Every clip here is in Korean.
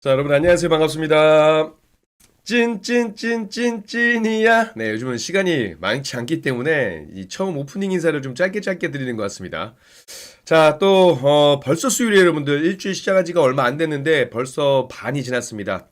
자, 여러분 안녕하세요. 반갑습니다. 찐찐찐찐찐이야. 네, 요즘은 시간이 많지 않기 때문에 이 처음 오프닝 인사를 좀 짧게 짧게 드리는 것 같습니다. 자, 또 어, 벌써 수요일에 여러분들 일주일 시작한 지가 얼마 안 됐는데 벌써 반이 지났습니다.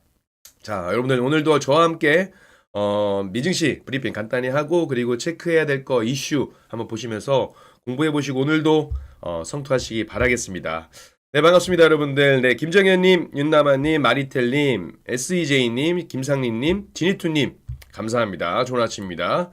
자, 여러분들 오늘도 저와 함께 어, 미증시 브리핑 간단히 하고 그리고 체크해야 될 거 이슈 한번 보시면서 공부해 보시고 오늘도 어, 성투하시기 바라겠습니다. 네, 반갑습니다, 여러분들. 네, 김정현님, 윤나마님, 마리텔님, SEJ님, 김상림님, 지니투님, 감사합니다. 좋은 아침입니다.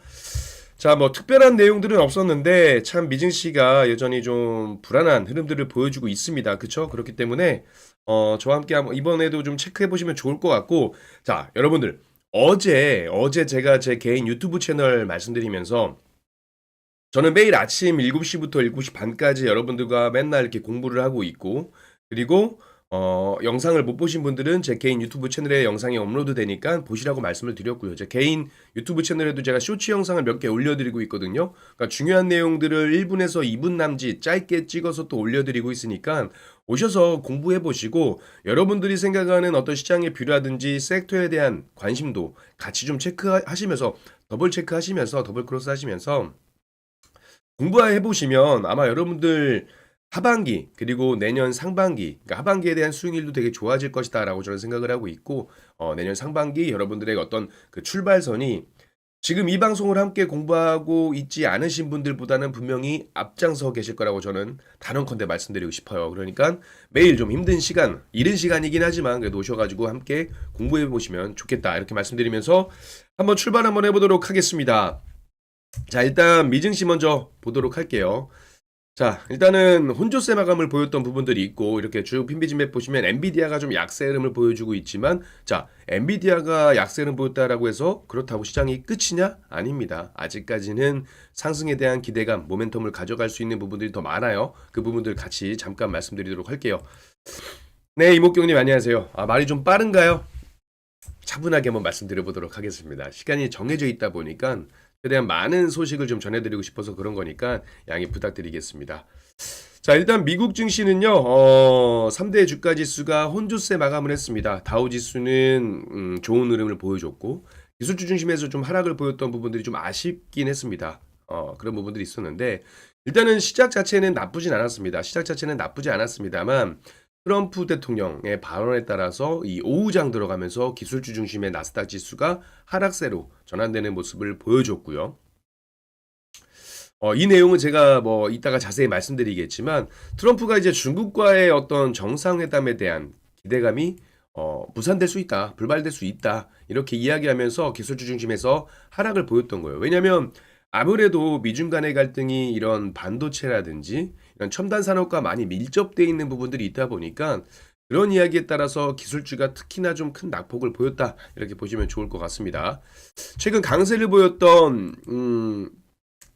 자, 뭐, 특별한 내용들은 없었는데, 참, 미증시가 여전히 좀 불안한 흐름들을 보여주고 있습니다. 그쵸? 그렇기 때문에, 어, 저와 함께 한번 이번에도 좀 체크해 보시면 좋을 것 같고, 자, 여러분들, 어제, 어제 제가 제 개인 유튜브 채널 말씀드리면서, 저는 매일 아침 7시부터 7시 반까지 여러분들과 맨날 이렇게 공부를 하고 있고, 그리고, 어, 영상을 못 보신 분들은 제 개인 유튜브 채널에 영상이 업로드 되니까 보시라고 말씀을 드렸고요. 제 개인 유튜브 채널에도 제가 쇼츠 영상을 몇 개 올려드리고 있거든요. 그러니까 중요한 내용들을 1분에서 2분 남짓 짧게 찍어서 또 올려드리고 있으니까 오셔서 공부해 보시고 여러분들이 생각하는 어떤 시장의 뷰라든지 섹터에 대한 관심도 같이 좀 체크하시면서 더블 체크하시면서 더블 크로스 하시면서 공부해 보시면 아마 여러분들 하반기 그리고 내년 상반기 그러니까 하반기에 대한 수익률도 되게 좋아질 것이다라고 저는 생각을 하고 있고 어, 내년 상반기 여러분들의 어떤 그 출발선이 지금 이 방송을 함께 공부하고 있지 않으신 분들보다는 분명히 앞장서 계실 거라고 저는 단언컨대 말씀드리고 싶어요. 그러니까 매일 좀 힘든 시간, 이른 시간이긴 하지만 그래도 오셔가지고 함께 공부해 보시면 좋겠다 이렇게 말씀드리면서 한번 출발 한번 해보도록 하겠습니다. 자, 일단 미증시 먼저 보도록 할게요. 자, 일단은 혼조세 마감을 보였던 부분들이 있고 이렇게 쭉 핀비진맵 보시면 엔비디아가 좀 약세 흐름을 보여주고 있지만 자, 엔비디아가 약세 흐름 보였다라고 해서 그렇다고 시장이 끝이냐? 아닙니다. 아직까지는 상승에 대한 기대감, 모멘텀을 가져갈 수 있는 부분들이 더 많아요. 그 부분들 같이 잠깐 말씀드리도록 할게요. 네, 이목경님 안녕하세요. 아, 말이 좀 빠른가요? 차분하게 한번 말씀드려 보도록 하겠습니다. 시간이 정해져 있다 보니까 최대한 많은 소식을 좀 전해드리고 싶어서 그런 거니까 양해 부탁드리겠습니다. 자, 일단 미국 증시는요, 어, 3대 주가 지수가 혼조세 마감을 했습니다. 다우 지수는 음, 좋은 흐름을 보여줬고, 기술주 중심에서 좀 하락을 보였던 부분들이 좀 아쉽긴 했습니다. 어, 그런 부분들이 있었는데, 일단은 시작 자체는 나쁘진 않았습니다. 시작 자체는 나쁘지 않았습니다만, 트럼프 대통령의 발언에 따라서 이 오후장 들어가면서 기술주 중심의 나스닥 지수가 하락세로 전환되는 모습을 보여줬고요. 어, 이 내용은 제가 뭐 이따가 자세히 말씀드리겠지만 트럼프가 이제 중국과의 어떤 정상회담에 대한 기대감이 어, 무산될 수 있다, 불발될 수 있다 이렇게 이야기하면서 기술주 중심에서 하락을 보였던 거예요. 왜냐하면 아무래도 미중 간의 갈등이 이런 반도체라든지 이런 첨단 산업과 많이 밀접되어 있는 부분들이 있다 보니까 그런 이야기에 따라서 기술주가 특히나 좀 큰 낙폭을 보였다 이렇게 보시면 좋을 것 같습니다. 최근 강세를 보였던 음,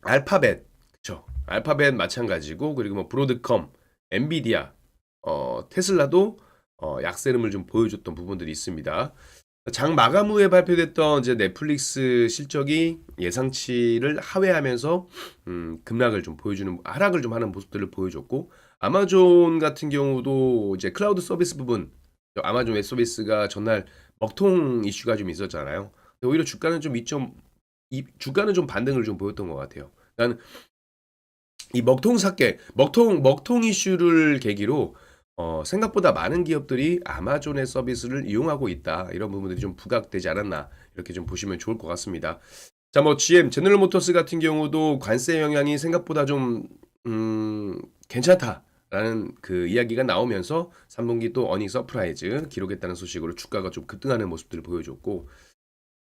알파벳 그쵸 알파벳 마찬가지고 그리고 뭐 브로드컴, 엔비디아, 어, 테슬라도 어, 약세름을 좀 보여줬던 부분들이 있습니다. 장 마감 후에 발표됐던 이제 넷플릭스 실적이 예상치를 하회하면서 음, 급락을 좀 보여주는 하락을 좀 하는 모습들을 보여줬고 아마존 같은 경우도 이제 클라우드 서비스 부분 아마존 웹 서비스가 전날 먹통 이슈가 좀 있었잖아요. 오히려 주가는 좀 이점 이 주가는 좀 반등을 좀 보였던 것 같아요. 나는 이 먹통 사태, 먹통 먹통 이슈를 계기로 어, 생각보다 많은 기업들이 아마존의 서비스를 이용하고 있다. 이런 부분들이 좀 부각되지 않았나. 이렇게 좀 보시면 좋을 것 같습니다. 자, 뭐 GM, 제너럴 모터스 같은 경우도 관세 영향이 생각보다 좀, 음, 괜찮다라는 그 이야기가 나오면서 3분기 또 어닝 서프라이즈 기록했다는 소식으로 주가가 좀 급등하는 모습들을 보여줬고,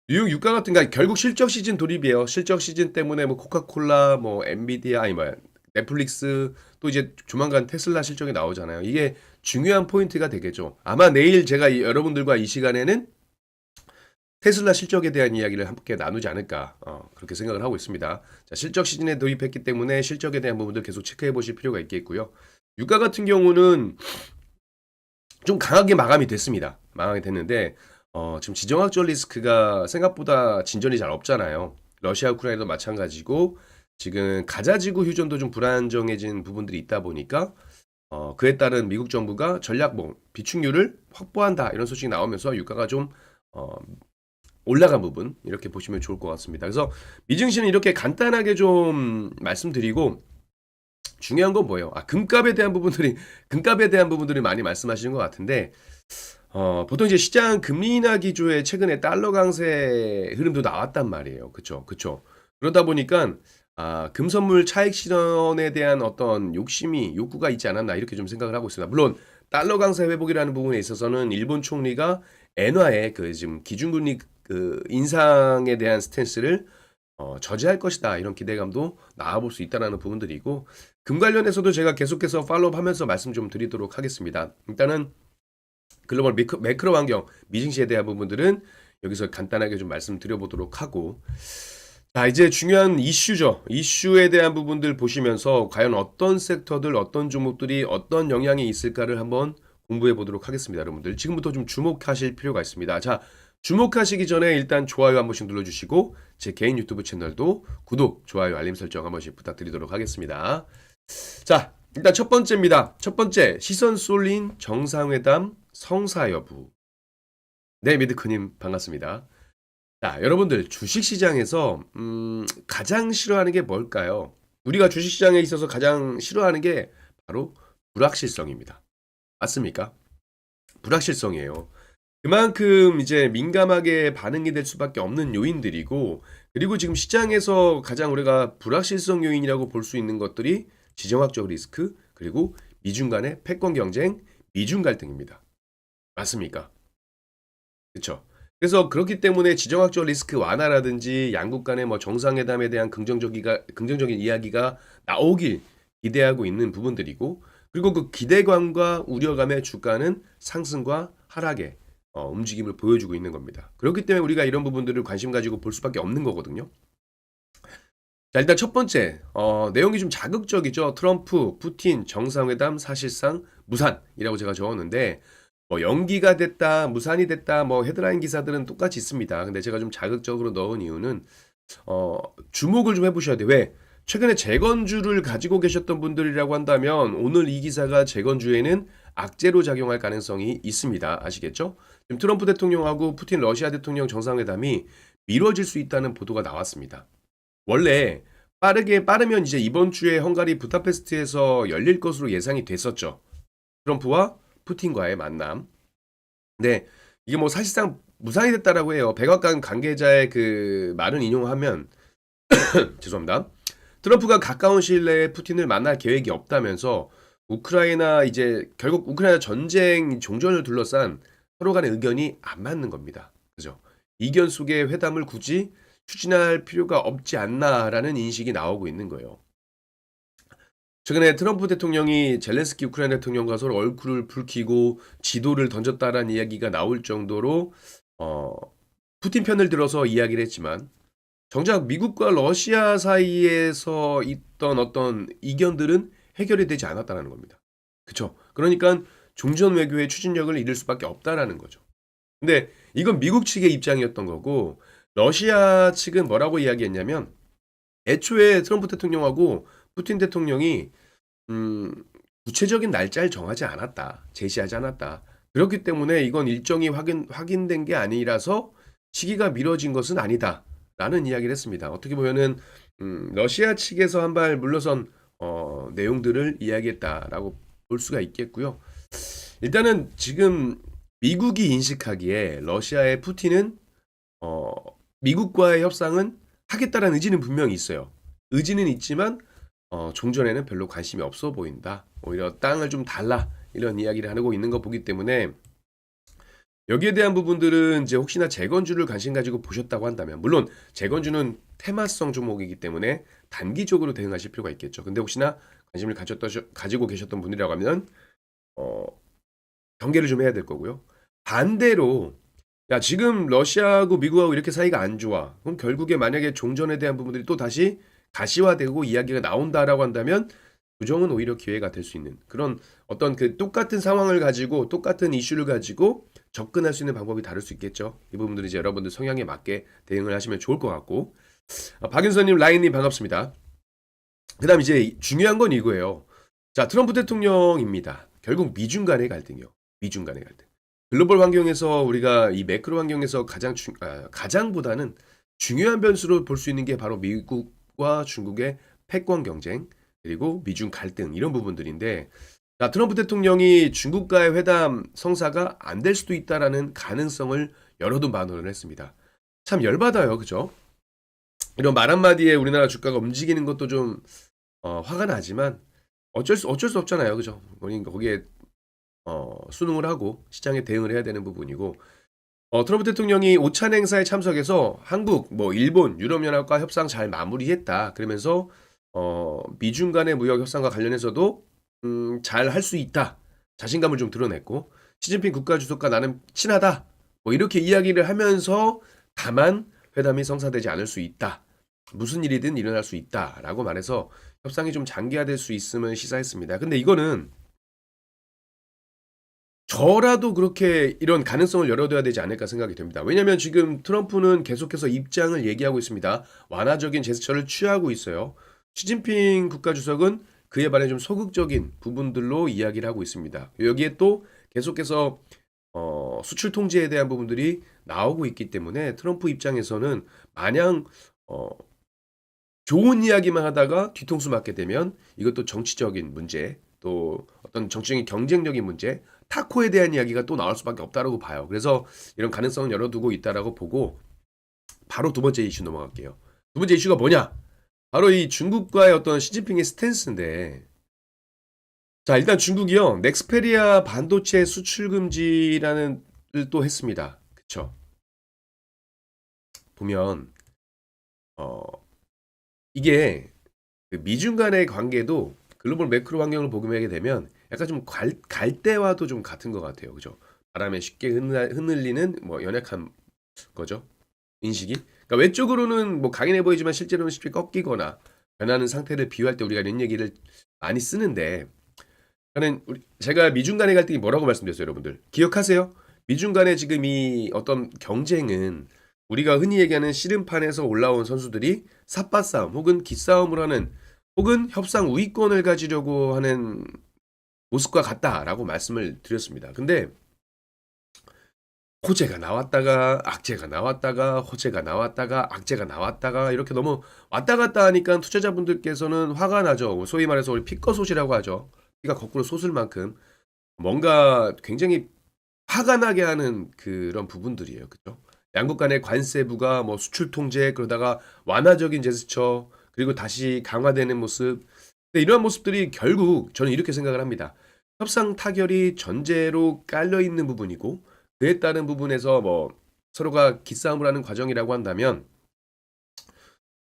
뉴욕 유가 같은 거 결국 실적 시즌 돌입이에요. 실적 시즌 때문에 뭐 코카콜라, 뭐 엔비디아, 아니 뭐야, 넷플릭스 또 이제 조만간 테슬라 실적이 나오잖아요. 이게 중요한 포인트가 되겠죠. 아마 내일 제가 이- 여러분들과 이 시간에는 테슬라 실적에 대한 이야기를 함께 나누지 않을까 어, 그렇게 생각을 하고 있습니다. 자, 실적 시즌에 도입했기 때문에 실적에 대한 부분들 계속 체크해 보실 필요가 있겠고요. 유가 같은 경우는 좀 강하게 마감이 됐습니다. 마감이 됐는데 어, 지금 지정학적 리스크가 생각보다 진전이 잘 없잖아요. 러시아 우크라이나도 마찬가지고 지금 가자지구 휴전도 좀 불안정해진 부분들이 있다 보니까 어, 그에 따른 미국 정부가 전략봉 비축률을 확보한다 이런 소식이 나오면서 유가가 좀 어, 올라간 부분 이렇게 보시면 좋을 것 같습니다. 그래서 미증시는 이렇게 간단하게 좀 말씀드리고 중요한 건 뭐예요? 아, 금값에 대한 부분들이 금값에 대한 부분들이 많이 말씀하시는 것 같은데 어, 보통 이제 시장 금리 인하 기조에 최근에 달러 강세 흐름도 나왔단 말이에요. 그쵸? 그쵸? 그러다 보니까 아, 금선물 차익 실현에 대한 어떤 욕심이 욕구가 있지 않았나 이렇게 좀 생각을 하고 있습니다. 물론 달러 강세 회복이라는 부분에 있어서는 일본 총리가 엔화의 그 지금 기준금리 그 인상에 대한 스탠스를 어, 저지할 것이다 이런 기대감도 나와볼 수 있다라는 부분들이고 금 관련해서도 제가 계속해서 팔로우하면서 말씀 좀 드리도록 하겠습니다. 일단은 글로벌 매크, 매크로 환경 미증시에 대한 부분들은 여기서 간단하게 좀 말씀드려보도록 하고 자 이제 중요한 이슈죠. 이슈에 대한 부분들 보시면서 과연 어떤 섹터들 어떤 종목들이 어떤 영향이 있을까를 한번 공부해 보도록 하겠습니다. 여러분들 지금부터 좀 주목하실 필요가 있습니다. 자 주목하시기 전에 일단 좋아요 한 번씩 눌러주시고 제 개인 유튜브 채널도 구독, 좋아요, 알림 설정 한 번씩 부탁드리도록 하겠습니다. 자 일단 첫 번째입니다. 첫 번째 시선 쏠린 정상회담 성사 여부. 네 미드크님 반갑습니다. 자 여러분들 주식시장에서 음, 가장 싫어하는 게 뭘까요? 우리가 주식시장에 있어서 가장 싫어하는 게 바로 불확실성입니다. 맞습니까? 불확실성이에요. 그만큼 이제 민감하게 반응이 될 수밖에 없는 요인들이고 그리고 지금 시장에서 가장 우리가 불확실성 요인이라고 볼 수 있는 것들이 지정학적 리스크 그리고 미중 간의 패권 경쟁, 미중 갈등입니다. 맞습니까? 그렇죠. 그래서 그렇기 때문에 지정학적 리스크 완화라든지 양국 간의 뭐 정상회담에 대한 긍정적이가 긍정적인 이야기가 나오길 기대하고 있는 부분들이고 그리고 그 기대감과 우려감의 주가는 상승과 하락의 어, 움직임을 보여주고 있는 겁니다. 그렇기 때문에 우리가 이런 부분들을 관심 가지고 볼 수밖에 없는 거거든요. 자, 일단 첫 번째, 어, 내용이 좀 자극적이죠. 트럼프, 푸틴, 정상회담 사실상 무산이라고 제가 적었는데, 뭐 연기가 됐다, 무산이 됐다, 뭐 헤드라인 기사들은 똑같이 있습니다. 근데 제가 좀 자극적으로 넣은 이유는, 어, 주목을 좀 해보셔야 돼요. 왜? 최근에 재건주를 가지고 계셨던 분들이라고 한다면, 오늘 이 기사가 재건주에는 악재로 작용할 가능성이 있습니다. 아시겠죠? 지금 트럼프 대통령하고 푸틴 러시아 대통령 정상회담이 미뤄질 수 있다는 보도가 나왔습니다. 원래 빠르게 빠르면 이제 이번 주에 헝가리 부다페스트에서 열릴 것으로 예상이 됐었죠. 트럼프와 푸틴과의 만남. 네, 이게 뭐 사실상 무산이 됐다라고 해요. 백악관 관계자의 그 말은 인용하면 죄송합니다. 트럼프가 가까운 시일 내에 푸틴을 만날 계획이 없다면서 우크라이나 이제 결국 우크라이나 전쟁 종전을 둘러싼 서로 간의 의견이 안 맞는 겁니다. 그죠? 이견 속에 회담을 굳이 추진할 필요가 없지 않나라는 인식이 나오고 있는 거예요. 최근에 트럼프 대통령이 젤렌스키 우크라이나 대통령과 서로 얼굴을 붉히고 지도를 던졌다라는 이야기가 나올 정도로 어, 푸틴 편을 들어서 이야기를 했지만 정작 미국과 러시아 사이에서 있던 어떤 이견들은 해결이 되지 않았다는 겁니다. 그쵸? 그러니까 종전 외교의 추진력을 잃을 수밖에 없다라는 거죠. 근데 이건 미국 측의 입장이었던 거고 러시아 측은 뭐라고 이야기했냐면 애초에 트럼프 대통령하고 푸틴 대통령이 음, 구체적인 날짜를 정하지 않았다. 제시하지 않았다. 그렇기 때문에 이건 일정이 확인, 확인된 게 아니라서 시기가 미뤄진 것은 아니다. 라는 이야기를 했습니다. 어떻게 보면은 음, 러시아 측에서 한 발 물러선 어, 내용들을 이야기했다라고 볼 수가 있겠고요. 일단은 지금 미국이 인식하기에 러시아의 푸틴은 어, 미국과의 협상은 하겠다라는 의지는 분명히 있어요. 의지는 있지만 어, 종전에는 별로 관심이 없어 보인다. 오히려 땅을 좀 달라 이런 이야기를 하고 있는 거 보기 때문에 여기에 대한 부분들은 이제 혹시나 재건주를 관심 가지고 보셨다고 한다면 물론 재건주는 테마성 종목이기 때문에 단기적으로 대응하실 필요가 있겠죠. 근데 혹시나 관심을 가졌다, 가지고 계셨던 분이라고 하면 어, 경계를 좀 해야 될 거고요. 반대로 야 지금 러시아하고 미국하고 이렇게 사이가 안 좋아. 그럼 결국에 만약에 종전에 대한 부분들이 또 다시 가시화되고 이야기가 나온다라고 한다면 부정은 오히려 기회가 될 수 있는 그런 어떤 그 똑같은 상황을 가지고 똑같은 이슈를 가지고 접근할 수 있는 방법이 다를 수 있겠죠. 이 부분들이 이제 여러분들 성향에 맞게 대응을 하시면 좋을 것 같고 아, 박윤서님, 라인님 반갑습니다. 그다음 이제 중요한 건 이거예요. 자, 트럼프 대통령입니다. 결국 미중 간의 갈등이요. 미중 간의 갈등. 글로벌 환경에서 우리가 이 매크로 환경에서 가장 중, 아, 가장보다는 중요한 변수로 볼 수 있는 게 바로 미국 과 중국의 패권 경쟁 그리고 미중 갈등 이런 부분들인데 자, 트럼프 대통령이 중국과의 회담 성사가 안 될 수도 있다라는 가능성을 열어둔 반응을 했습니다. 참 열받아요. 그죠? 이런 말 한마디에 우리나라 주가가 움직이는 것도 좀 어, 화가 나지만 어쩔 수 어쩔 수 없잖아요. 그죠? 거기에 어, 순응을 하고 시장에 대응을 해야 되는 부분이고 어, 트럼프 대통령이 오찬 행사에 참석해서 한국, 뭐 일본, 유럽연합과 협상 잘 마무리했다. 그러면서 어, 미중 간의 무역 협상과 관련해서도 음, 잘 할 수 있다. 자신감을 좀 드러냈고 시진핑 국가주석과 나는 친하다. 뭐 이렇게 이야기를 하면서 다만 회담이 성사되지 않을 수 있다. 무슨 일이든 일어날 수 있다라고 말해서 협상이 좀 장기화될 수 있음을 시사했습니다. 근데 이거는 저라도 그렇게 이런 가능성을 열어둬야 되지 않을까 생각이 됩니다. 왜냐하면 지금 트럼프는 계속해서 입장을 얘기하고 있습니다. 완화적인 제스처를 취하고 있어요. 시진핑 국가주석은 그에 반해 좀 소극적인 부분들로 이야기를 하고 있습니다. 여기에 또 계속해서 어, 수출 통제에 대한 부분들이 나오고 있기 때문에 트럼프 입장에서는 마냥 어, 좋은 이야기만 하다가 뒤통수 맞게 되면 이것도 정치적인 문제 또 어떤 정치적인 경쟁적인 문제 타코에 대한 이야기가 또 나올 수밖에 없다라고 봐요. 그래서 이런 가능성을 열어두고 있다라고 보고 바로 두 번째 이슈 넘어갈게요. 두 번째 이슈가 뭐냐? 바로 이 중국과의 어떤 시진핑의 스탠스인데 자 일단 중국이요 넥스페리아 반도체 수출 금지라는 을또 했습니다. 그쵸? 보면 어 이게 그 미중 간의 관계도 글로벌 매크로 환경을 보게 되면 약간 좀 갈, 갈대와도 좀 같은 것 같아요. 그죠? 바람에 쉽게 흔들, 흔들리는 뭐 연약한 거죠. 인식이. 그러니까 외적으로는 뭐 강인해 보이지만 실제로는 쉽게 꺾이거나 변하는 상태를 비유할 때 우리가 이런 얘기를 많이 쓰는데 저는 우리, 제가 미중 간의 갈등이 뭐라고 말씀드렸어요, 여러분들. 기억하세요? 미중 간의 지금 이 어떤 경쟁은 우리가 흔히 얘기하는 씨름판에서 올라온 선수들이 삿바싸움 혹은 기싸움을 하는 혹은 협상 우위권을 가지려고 하는 모습과 같다라고 말씀을 드렸습니다. 근데 호재가 나왔다가 악재가 나왔다가 호재가 나왔다가 악재가 나왔다가 이렇게 너무 왔다 갔다 하니까 투자자분들께서는 화가 나죠. 소위 말해서 우리 피꺼솥이라고 하죠. 피가 거꾸로 솟을 만큼 뭔가 굉장히 화가 나게 하는 그런 부분들이에요. 그죠? 양국 간의 관세부가 뭐 수출 통제 그러다가 완화적인 제스처 그리고 다시 강화되는 모습 근데 이러한 모습들이 결국 저는 이렇게 생각을 합니다. 협상 타결이 전제로 깔려 있는 부분이고 그에 따른 부분에서 뭐 서로가 기싸움을 하는 과정이라고 한다면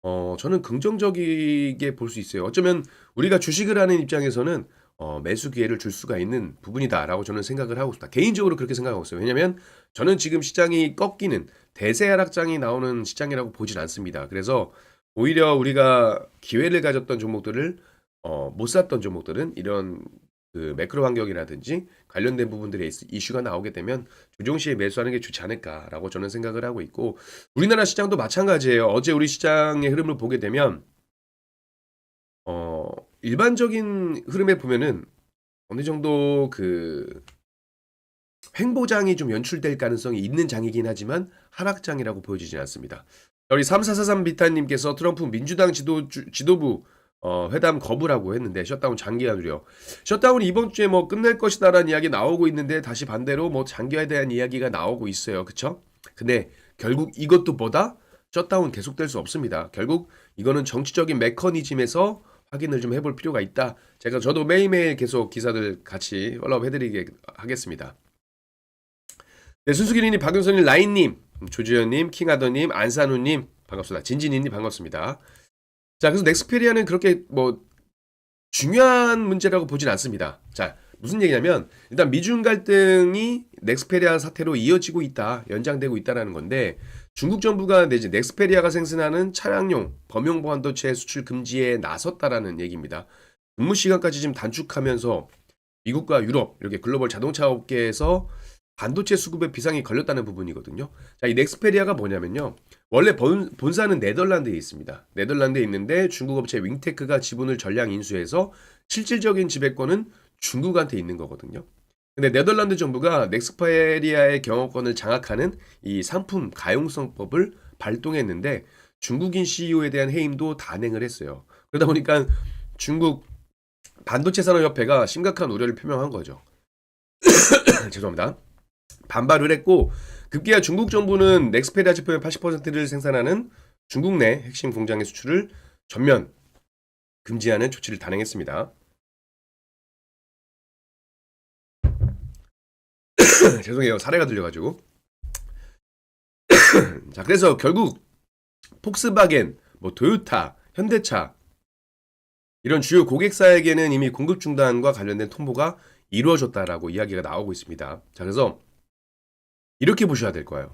어 저는 긍정적이게 볼 수 있어요. 어쩌면 우리가 주식을 하는 입장에서는 어 매수 기회를 줄 수가 있는 부분이다라고 저는 생각을 하고 있습니다. 개인적으로 그렇게 생각하고 있어요. 왜냐면 저는 지금 시장이 꺾이는 대세 하락장이 나오는 시장이라고 보진 않습니다. 그래서 오히려 우리가 기회를 가졌던 종목들을 어, 못 샀던 종목들은 이런 그 매크로 환경이라든지 관련된 부분들에 있- 이슈가 나오게 되면 조정시에 매수하는 게 좋지 않을까라고 저는 생각을 하고 있고 우리나라 시장도 마찬가지예요. 어제 우리 시장의 흐름을 보게 되면 어, 일반적인 흐름에 보면은 어느 정도 그 횡보장이 좀 연출될 가능성이 있는 장이긴 하지만 하락장이라고 보여지진 않습니다. 우리 3443 비타님께서 트럼프 민주당 지도, 지도부 어, 회담 거부라고 했는데 셧다운 장기화로요. 셧다운이 이번 주에 뭐 끝낼 것이다라는 이야기 나오고 있는데 다시 반대로 뭐 장기화에 대한 이야기가 나오고 있어요. 그쵸? 근데 결국 이것도 보다 셧다운 계속될 수 없습니다. 결국 이거는 정치적인 메커니즘에서 확인을 좀 해볼 필요가 있다. 제가 저도 매일매일 계속 기사들 같이 컬업 해드리게 하겠습니다. 네, 순수기린님, 박윤선님, 라인님, 조주현님, 킹하더님, 안산우님 반갑습니다. 진진이님 반갑습니다. 자, 그래서 넥스페리아는 그렇게 뭐 중요한 문제라고 보진 않습니다. 자, 무슨 얘기냐면 일단 미중 갈등이 넥스페리아 사태로 이어지고 있다, 연장되고 있다라는 건데 중국 정부가 이제 넥스페리아가 생산하는 차량용 범용 반도체 수출 금지에 나섰다라는 얘기입니다. 근무 시간까지 지금 단축하면서 미국과 유럽 이렇게 글로벌 자동차 업계에서 반도체 수급에 비상이 걸렸다는 부분이거든요. 자, 이 넥스페리아가 뭐냐면요. 원래 본, 본사는 네덜란드에 있습니다. 네덜란드에 있는데 중국 업체 윙테크가 지분을 전량 인수해서 실질적인 지배권은 중국한테 있는 거거든요. 근데 네덜란드 정부가 넥스페리아의 경영권을 장악하는 이 상품 가용성법을 발동했는데 중국인 CEO에 대한 해임도 단행을 했어요. 그러다 보니까 중국 반도체 산업협회가 심각한 우려를 표명한 거죠. 죄송합니다. 반발을 했고 급기야 중국 정부는 넥스페리아 제품의 80%를 생산하는 중국 내 핵심 공장의 수출을 전면 금지하는 조치를 단행했습니다. 죄송해요. 사례가 들려가지고. 자, 그래서 결국 폭스바겐, 뭐 도요타, 현대차 이런 주요 고객사에게는 이미 공급 중단과 관련된 통보가 이루어졌다라고 이야기가 나오고 있습니다. 자, 그래서 이렇게 보셔야 될 거예요.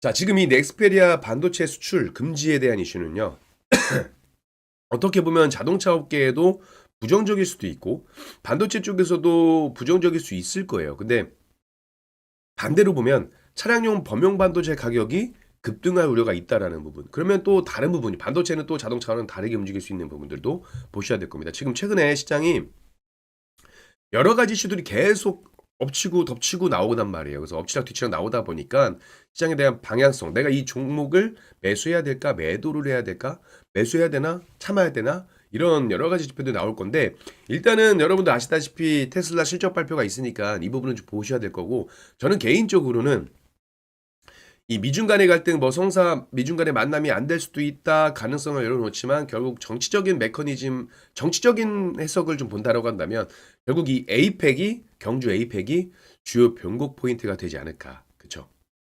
자, 지금 이 넥스페리아 반도체 수출 금지에 대한 이슈는요. 어떻게 보면 자동차 업계에도 부정적일 수도 있고 반도체 쪽에서도 부정적일 수 있을 거예요. 근데 반대로 보면 차량용 범용 반도체 가격이 급등할 우려가 있다라는 부분. 그러면 또 다른 부분이 반도체는 또 자동차와는 다르게 움직일 수 있는 부분들도 보셔야 될 겁니다. 지금 최근에 시장이 여러 가지 이슈들이 계속 엎치고 덮치고 나오단 말이에요. 그래서 엎치락 뒤치락 나오다 보니까 시장에 대한 방향성, 내가 이 종목을 매수해야 될까, 매도를 해야 될까, 매수해야 되나, 참아야 되나, 이런 여러 가지 지표들이 나올 건데 일단은 여러분들 아시다시피 테슬라 실적 발표가 있으니까 이 부분은 좀 보셔야 될 거고 저는 개인적으로는 이 미중 간의 갈등, 뭐 성사 미중 간의 만남이 안 될 수도 있다 가능성을 열어놓지만 결국 정치적인 메커니즘, 정치적인 해석을 좀 본다라고 한다면 결국 이 에이펙이 경주 에이펙이 주요 변곡 포인트가 되지 않을까, 그렇죠?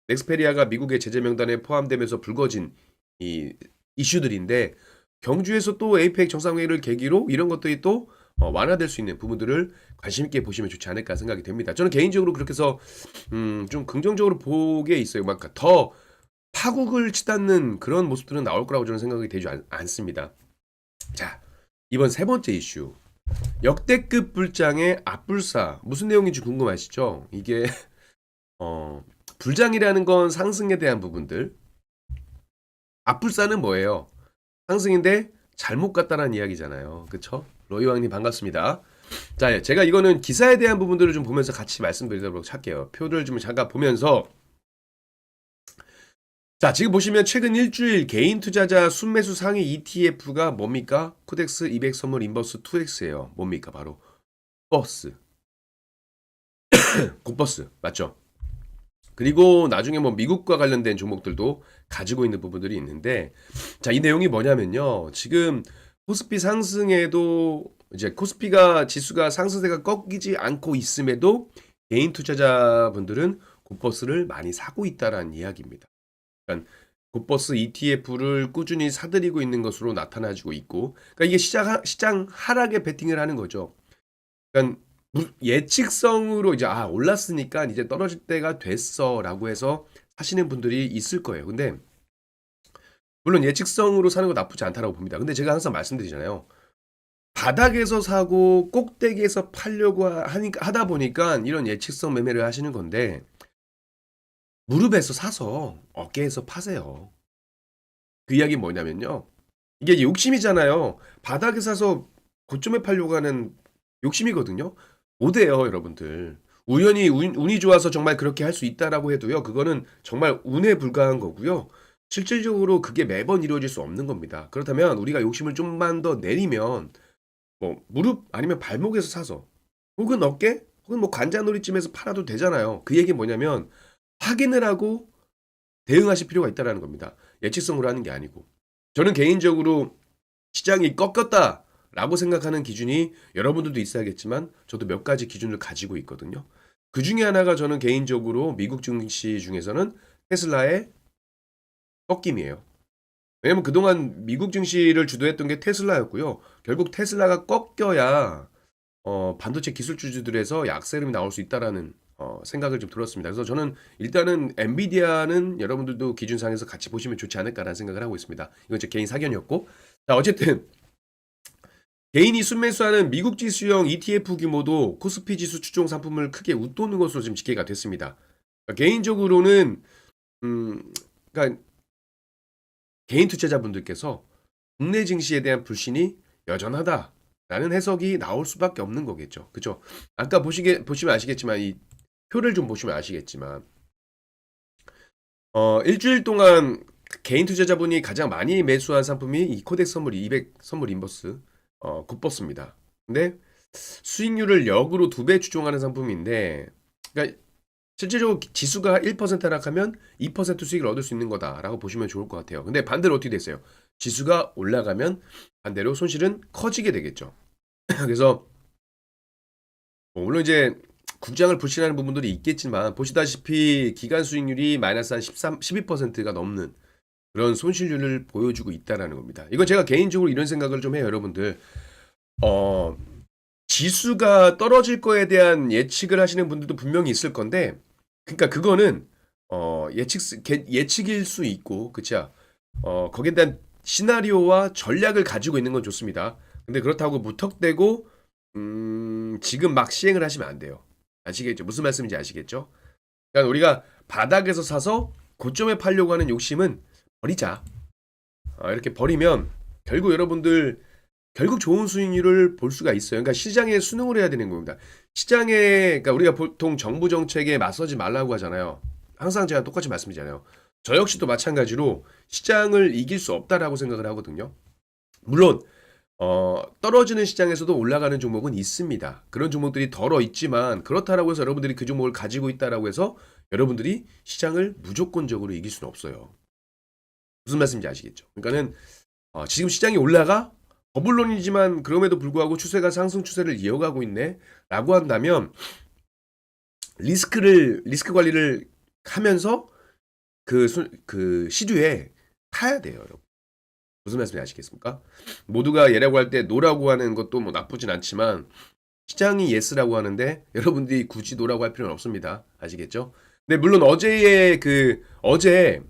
넥스페리아가 미국의 제재 명단에 포함되면서 불거진 이 이슈들인데 경주에서 또 에이펙 정상회의를 계기로 이런 것들이 또 어, 완화될 수 있는 부분들을 관심 있게 보시면 좋지 않을까 생각이 됩니다. 저는 개인적으로 그렇게 해서 음, 좀 긍정적으로 보게 있어요. 막더 파국을 치닫는 그런 모습들은 나올 거라고 저는 생각이 되지 않, 않습니다. 자, 이번 세 번째 이슈. 역대급 불장의 앞불사. 무슨 내용인지 궁금하시죠? 이게 어, 불장이라는 건 상승에 대한 부분들. 앞불사는 뭐예요? 상승인데 잘못 갔다라는 이야기잖아요. 그쵸? 로이왕님 반갑습니다. 자, 제가 이거는 기사에 대한 부분들을 좀 보면서 같이 말씀드리도록 할게요. 표를 좀 잠깐 보면서 자, 지금 보시면 최근 일주일 개인 투자자 순매수 상위 ETF가 뭡니까? 코덱스 200 선물 인버스 2X예요. 뭡니까? 바로 버스. 굿버스. 맞죠? 그리고 나중에 뭐 미국과 관련된 종목들도 가지고 있는 부분들이 있는데 자, 이 내용이 뭐냐면요. 지금 코스피 상승에도 이제 코스피가 지수가 상승세가 꺾이지 않고 있음에도 개인 투자자분들은 굿버스를 많이 사고 있다라는 이야기입니다. 그러니까 굿버스 ETF를 꾸준히 사들이고 있는 것으로 나타나지고 있고, 그러니까 이게 시장 시장 하락에 베팅을 하는 거죠. 그러니까 무- 예측성으로 이제 아 올랐으니까 이제 떨어질 때가 됐어라고 해서 사시는 분들이 있을 거예요. 근데 물론 예측성으로 사는 거 나쁘지 않다라고 봅니다. 근데 제가 항상 말씀드리잖아요. 바닥에서 사고 꼭대기에서 팔려고 하니까 하다 보니까 이런 예측성 매매를 하시는 건데 무릎에서 사서 어깨에서 파세요. 그 이야기 뭐냐면요. 이게 욕심이잖아요. 바닥에 사서 고점에 팔려고 하는 욕심이거든요. 못 해요, 여러분들. 우연히 운, 운이 좋아서 정말 그렇게 할 수 있다라고 해도요. 그거는 정말 운에 불과한 거고요. 실질적으로 그게 매번 이루어질 수 없는 겁니다. 그렇다면 우리가 욕심을 좀만 더 내리면 뭐 무릎 아니면 발목에서 사서 혹은 어깨 혹은 뭐 관자놀이쯤에서 팔아도 되잖아요. 그 얘기 뭐냐면 확인을 하고 대응하실 필요가 있다라는 겁니다. 예측성으로 하는 게 아니고 저는 개인적으로 시장이 꺾였다라고 생각하는 기준이 여러분들도 있어야겠지만 저도 몇 가지 기준을 가지고 있거든요. 그 중에 하나가 저는 개인적으로 미국 증시 중에서는 테슬라의 꺾임이에요. 왜냐면 그동안 미국 증시를 주도했던 게 테슬라였고요. 결국 테슬라가 꺾여야 어, 반도체 기술주들에서 약세름이 나올 수 있다라는 어, 생각을 좀 들었습니다. 그래서 저는 일단은 엔비디아는 여러분들도 기준상에서 같이 보시면 좋지 않을까라는 생각을 하고 있습니다. 이건 제 개인 사견이었고, 자 어쨌든 개인이 순매수하는 미국 지수형 ETF 규모도 코스피 지수 추종 상품을 크게 웃도는 것으로 지금 집계가 됐습니다. 그러니까 개인적으로는 음, 그러니까 개인 투자자분들께서 국내 증시에 대한 불신이 여전하다라는 해석이 나올 수밖에 없는 거겠죠. 그죠? 아까 보시게 보시면 아시겠지만 이 표를 좀 보시면 아시겠지만 어, 일주일 동안 개인 투자자분이 가장 많이 매수한 상품이 이 코덱스 선물 200 선물 인버스 어, 굿버스입니다. 근데 수익률을 역으로 두 배 추종하는 상품인데 그러니까 실제적으로 지수가 1% 하락하면 2% 수익을 얻을 수 있는 거다라고 보시면 좋을 것 같아요. 근데 반대로 어떻게 됐어요? 지수가 올라가면 반대로 손실은 커지게 되겠죠. 그래서 뭐 물론 이제 국장을 불신하는 부분들이 있겠지만 보시다시피 기간 수익률이 마이너스 한 13, 12%가 넘는 그런 손실률을 보여주고 있다라는 겁니다. 이건 제가 개인적으로 이런 생각을 좀 해요, 여러분들. 어, 지수가 떨어질 거에 대한 예측을 하시는 분들도 분명히 있을 건데, 그러니까 그거는 어, 예측 개- 예측일 수 있고, 그쵸? 어, 거기에 대한 시나리오와 전략을 가지고 있는 건 좋습니다. 근데 그렇다고 무턱대고 음, 지금 막 시행을 하시면 안 돼요. 아시겠죠? 무슨 말씀인지 아시겠죠? 그러니까 우리가 바닥에서 사서 고점에 팔려고 하는 욕심은 버리자. 아, 이렇게 버리면 결국 여러분들 결국 좋은 수익률을 볼 수가 있어요. 그러니까 시장에 순응을 해야 되는 겁니다. 시장에 그러니까 우리가 보통 정부 정책에 맞서지 말라고 하잖아요. 항상 제가 똑같이 말씀드리잖아요. 저 역시도 마찬가지로 시장을 이길 수 없다라고 생각을 하거든요. 물론 어, 떨어지는 시장에서도 올라가는 종목은 있습니다. 그런 종목들이 덜어 있지만 그렇다라고 해서 여러분들이 그 종목을 가지고 있다라고 해서 여러분들이 시장을 무조건적으로 이길 수는 없어요. 무슨 말씀인지 아시겠죠? 그러니까는 어, 지금 시장이 올라가 버블론이지만 그럼에도 불구하고 추세가 상승 추세를 이어가고 있네라고 한다면 리스크를 리스크 관리를 하면서 그, 수- 그 시류에 타야 돼요, 여러분. 무슨 말씀인지 아시겠습니까? 모두가 예라고 할 때 노라고 하는 것도 뭐 나쁘진 않지만 시장이 예스라고 하는데 여러분들이 굳이 노라고 할 필요는 없습니다. 아시겠죠? 근데 물론 어제의 그 어제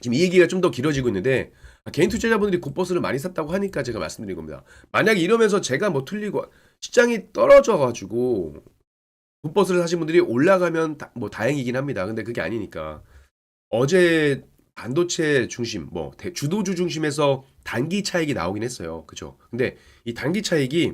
지금 이 얘기가 좀 더 길어지고 있는데 아, 개인 투자자분들이 굿버스를 많이 샀다고 하니까 제가 말씀드린 겁니다. 만약에 이러면서 제가 뭐 틀리고 시장이 떨어져 가지고 굿버스를 사신 분들이 올라가면 다- 뭐 다행이긴 합니다. 근데 그게 아니니까 어제 반도체 중심, 뭐 대- 주도주 중심에서 단기 차익이 나오긴 했어요. 그죠? 근데 이 단기 차익이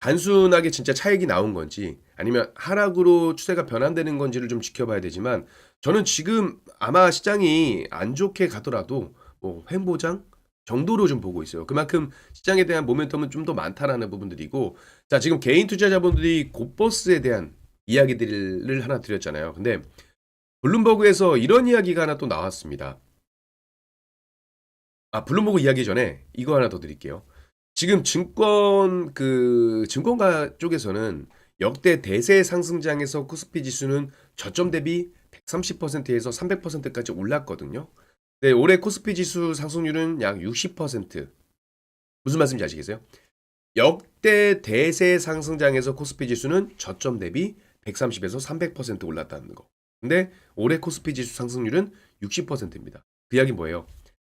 단순하게 진짜 차익이 나온 건지 아니면 하락으로 추세가 변환되는 건지를 좀 지켜봐야 되지만 저는 지금 아마 시장이 안 좋게 가더라도 뭐 횡보장 정도로 좀 보고 있어요. 그만큼 시장에 대한 모멘텀은 좀 더 많다라는 부분들이고 자 지금 개인 투자자분들이 곧버스에 대한 이야기들을 하나 드렸잖아요. 근데 블룸버그에서 이런 이야기가 하나 또 나왔습니다. 아, 블룸버그 이야기 전에 이거 하나 더 드릴게요. 지금 증권 그 증권가 쪽에서는 역대 대세 상승장에서 코스피 지수는 저점 대비 130%에서 300%까지 올랐거든요. 네, 올해 코스피 지수 상승률은 약 60%. 무슨 말씀인지 아시겠어요? 역대 대세 상승장에서 코스피 지수는 저점 대비 130에서 300% 올랐다는 거. 근데 올해 코스피 지수 상승률은 60%입니다. 그 이야기 뭐예요?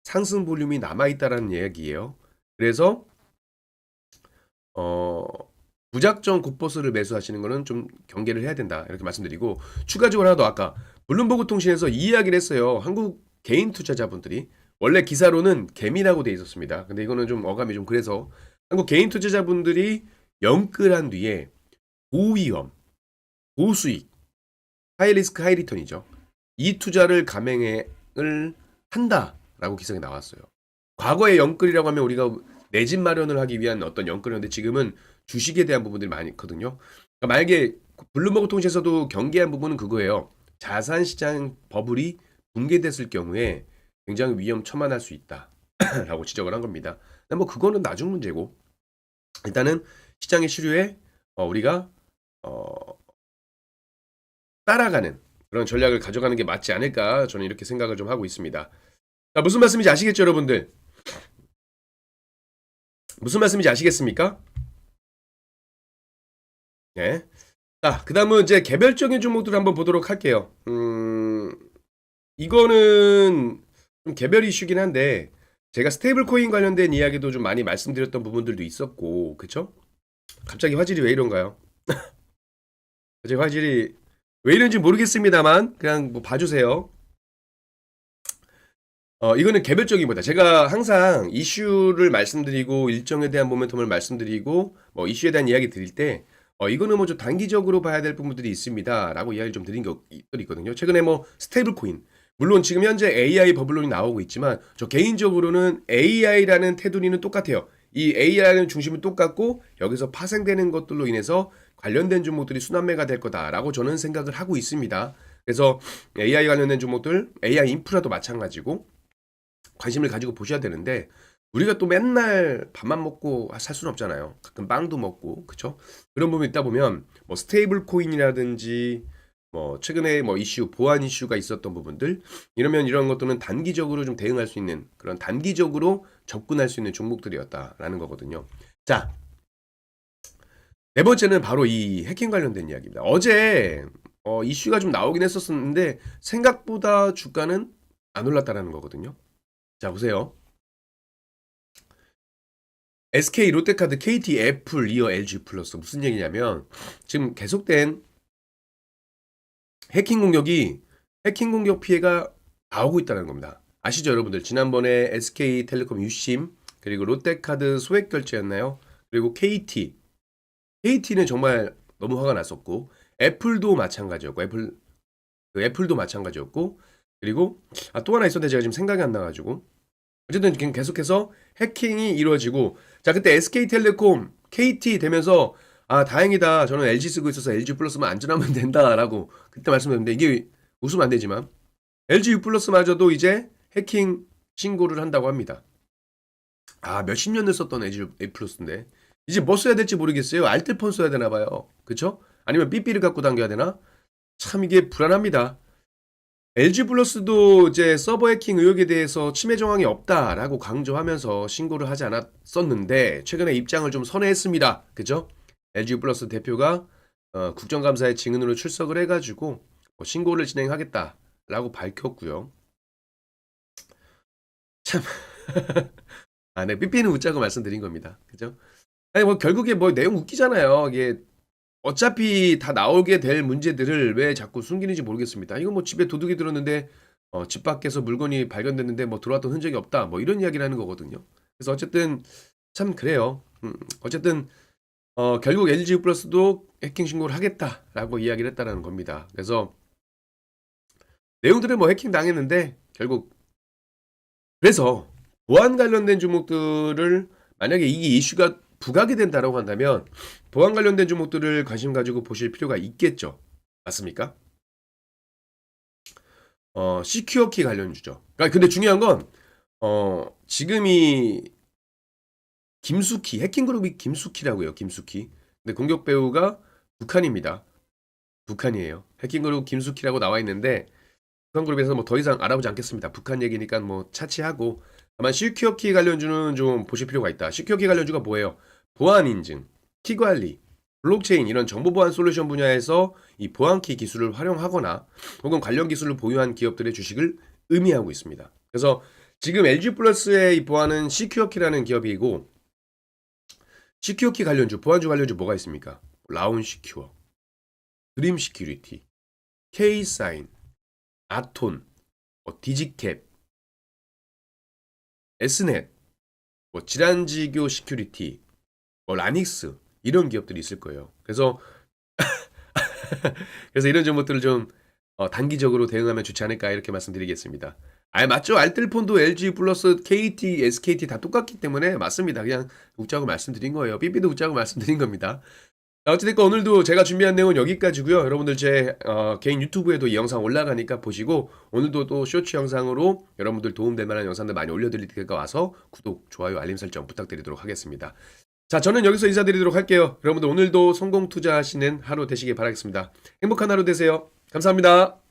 상승 볼륨이 남아 있다라는 이야기예요. 그래서 어 무작정 굿버스를 매수하시는 거는 좀 경계를 해야 된다 이렇게 말씀드리고 추가적으로 하나 더 아까 블룸버그 통신에서 이 이야기를 했어요. 한국 개인 투자자분들이 원래 기사로는 개미라고 돼 있었습니다. 근데 이거는 좀 어감이 좀 그래서 한국 개인 투자자분들이 영끌한 뒤에 고위험, 고수익, 하이 리스크 하이 리턴이죠. 이 투자를 감행을 한다라고 기사가 나왔어요. 과거의 영끌이라고 하면 우리가 내 집 마련을 하기 위한 어떤 영끌이었는데 지금은 주식에 대한 부분들이 많이 있거든요. 그러니까 만약에 블룸버그 통신에서도 경계한 부분은 그거예요. 자산 시장 버블이 붕괴됐을 경우에 굉장히 위험천만할 수 있다라고 지적을 한 겁니다. 근데 뭐 그거는 나중 문제고 일단은 시장의 시류에 어, 우리가 어, 따라가는 그런 전략을 가져가는 게 맞지 않을까 저는 이렇게 생각을 좀 하고 있습니다. 자, 무슨 말씀인지 아시겠죠, 여러분들? 무슨 말씀인지 아시겠습니까? 네. 자, 그 다음은 이제 개별적인 종목들을 한번 보도록 할게요. 음, 이거는 좀 개별 이슈긴 한데, 제가 스테이블 코인 관련된 이야기도 좀 많이 말씀드렸던 부분들도 있었고, 그쵸? 갑자기 화질이 왜 이런가요? 갑자기 화질이 왜 이런지 모르겠습니다만, 그냥 뭐 봐주세요. 어, 이거는 개별적인보다 제가 항상 이슈를 말씀드리고 일정에 대한 모멘텀을 말씀드리고 뭐 이슈에 대한 이야기 드릴 때 어, 이거는 뭐 좀 단기적으로 봐야 될 부분들이 있습니다 라고 이야기를 좀 드린 것들이 있거든요. 최근에 뭐 스테이블 코인 물론 지금 현재 AI 버블론이 나오고 있지만 저 개인적으로는 AI라는 테두리는 똑같아요. 이 AI라는 중심은 똑같고 여기서 파생되는 것들로 인해서 관련된 종목들이 순환매가 될 거다라고 저는 생각을 하고 있습니다. 그래서 AI 관련된 종목들, AI 인프라도 마찬가지고 관심을 가지고 보셔야 되는데 우리가 또 맨날 밥만 먹고 살 수는 없잖아요. 가끔 빵도 먹고 그쵸? 그런 부분이 있다 보면 뭐 스테이블 코인이라든지 뭐 최근에 뭐 이슈 보안 이슈가 있었던 부분들 이러면 이런 것들은 단기적으로 좀 대응할 수 있는 그런 단기적으로 접근할 수 있는 종목들이었다라는 거거든요. 자. 네 번째는 바로 이 해킹 관련된 이야기입니다. 어제 어, 이슈가 좀 나오긴 했었는데 생각보다 주가는 안 올랐다라는 거거든요. 자, 보세요. SK, 롯데카드, KT, 애플, 이어 LG 플러스 무슨 얘기냐면 지금 계속된 해킹 공격이 해킹 공격 피해가 나오고 있다는 겁니다. 아시죠, 여러분들? 지난번에 SK텔레콤 유심 그리고 롯데카드 소액 결제였나요? 그리고 KT KT는 정말 너무 화가 났었고 애플도 마찬가지였고 애플 그 애플도 마찬가지였고 그리고 아, 또 하나 있었는데 제가 지금 생각이 안 나가지고. 어쨌든 계속해서 해킹이 이루어지고 자 그때 SK텔레콤 KT 되면서 아 다행이다. 저는 LG 쓰고 있어서 LG 플러스만 안전하면 된다라고 그때 말씀드렸는데 이게 웃으면 안 되지만 LG U 플러스마저도 이제 해킹 신고를 한다고 합니다. 아 몇십 년을 썼던 LG U 플러스인데 이제 뭐 써야 될지 모르겠어요. 알뜰폰 써야 되나 봐요. 그쵸? 아니면 삐삐를 갖고 다녀야 되나? 참 이게 불안합니다. LG 플러스도 이제 서버 해킹 의혹에 대해서 침해 정황이 없다라고 강조하면서 신고를 하지 않았었는데 최근에 입장을 좀 선회했습니다. 그죠? LG 플러스 대표가 어, 국정감사에 증인으로 출석을 해가지고 뭐 신고를 진행하겠다라고 밝혔고요. 참, 아, 네, 삐삐는 웃자고 말씀드린 겁니다. 그죠? 아니 뭐 결국에 뭐 내용 웃기잖아요. 이게 어차피 다 나오게 될 문제들을 왜 자꾸 숨기는지 모르겠습니다. 이거 뭐 집에 도둑이 들었는데 어, 집 밖에서 물건이 발견됐는데 뭐 들어왔던 흔적이 없다. 뭐 이런 이야기를 하는 거거든요. 그래서 어쨌든 참 그래요. 음, 어쨌든 어, 결국 LG 플러스도 해킹 신고를 하겠다라고 이야기를 했다라는 겁니다. 그래서 내용들은 뭐 해킹 당했는데 결국 그래서 보안 관련된 종목들을 만약에 이게 이슈가 부각이 된다라고 한다면 보안 관련된 종목들을 관심 가지고 보실 필요가 있겠죠. 맞습니까? 어, 시큐어 키 관련주죠. 그러니까 근데 중요한 건 어, 지금이 김수키 해킹 그룹이 김수키라고요. 김수키. 근데 공격 배우가 북한입니다. 북한이에요. 해킹 그룹 김수키라고 나와 있는데 북한 그룹에서 뭐 더 이상 알아보지 않겠습니다. 북한 얘기니까 뭐 차치하고 다만 시큐어 키 관련주는 좀 보실 필요가 있다. 시큐어 키 관련주가 뭐예요? 보안 인증, 키 관리, 블록체인 이런 정보 보안 솔루션 분야에서 이 보안키 기술을 활용하거나 혹은 관련 기술을 보유한 기업들의 주식을 의미하고 있습니다. 그래서 지금 LG 플러스의 이 보안은 시큐어키라는 기업이고 시큐어키 관련주, 보안주 관련주 뭐가 있습니까? 라운 시큐어, 드림 시큐리티, K사인, 아톤, 뭐 디지캡, S넷, 뭐 질환지교 시큐리티, 뭐 라닉스 이런 기업들이 있을 거예요. 그래서 그래서 이런 종목들을 좀 어, 단기적으로 대응하면 좋지 않을까 이렇게 말씀드리겠습니다. 아 맞죠. 알뜰폰도 LG 플러스 KT, SKT 다 똑같기 때문에 맞습니다. 그냥 웃자고 말씀드린 거예요. 삐삐도 웃자고 말씀드린 겁니다. 자, 어찌됐건 오늘도 제가 준비한 내용은 여기까지고요. 여러분들 제 어, 개인 유튜브에도 이 영상 올라가니까 보시고 오늘도 또 쇼츠 영상으로 여러분들 도움될 만한 영상들 많이 올려드릴 테니까 와서 구독, 좋아요, 알림 설정 부탁드리도록 하겠습니다. 자, 저는 여기서 인사드리도록 할게요. 여러분들 오늘도 성공 투자하시는 하루 되시길 바라겠습니다. 행복한 하루 되세요. 감사합니다.